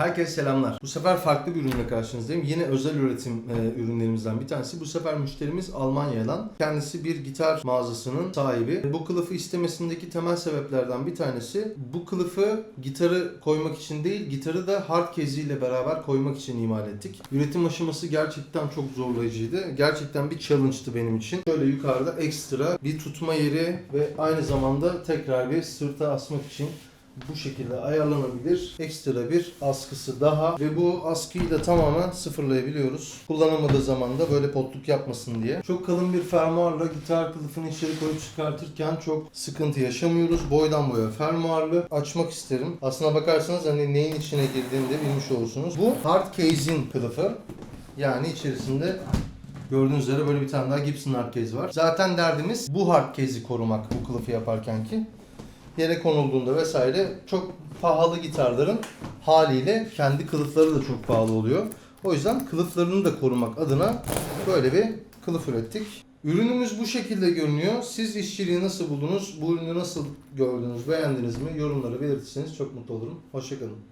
Herkese selamlar. Bu sefer farklı bir ürünle karşınızdayım. Yine özel üretim e, ürünlerimizden bir tanesi. Bu sefer müşterimiz Almanya'dan. Kendisi bir gitar mağazasının sahibi. Bu kılıfı istemesindeki temel sebeplerden bir tanesi bu kılıfı gitarı koymak için değil, gitarı da hard ile beraber koymak için imal ettik. Üretim aşaması gerçekten çok zorlayıcıydı. Gerçekten bir challenge'tı benim için. Şöyle yukarıda ekstra bir tutma yeri ve aynı zamanda tekrar bir sırta asmak için bu şekilde ayarlanabilir. Ekstra bir askısı daha ve bu askıyı da tamamen sıfırlayabiliyoruz. Kullanılmadığı zaman da böyle potluk yapmasın diye. Çok kalın bir fermuarla gitar kılıfını içeri koyup çıkartırken çok sıkıntı yaşamıyoruz. Boydan boya fermuarlı. Açmak isterim. Aslına bakarsanız hani neyin içine girdiğini de bilmiş olursunuz. Bu hard case'in kılıfı. Yani içerisinde Gördüğünüz üzere böyle bir tane daha Gibson hard case var. Zaten derdimiz bu hard case'i korumak bu kılıfı yaparken ki yere konulduğunda vesaire çok pahalı gitarların haliyle kendi kılıfları da çok pahalı oluyor. O yüzden kılıflarını da korumak adına böyle bir kılıf ürettik. Ürünümüz bu şekilde görünüyor. Siz işçiliği nasıl buldunuz? Bu ürünü nasıl gördünüz? Beğendiniz mi? Yorumları belirtirseniz çok mutlu olurum. Hoşçakalın.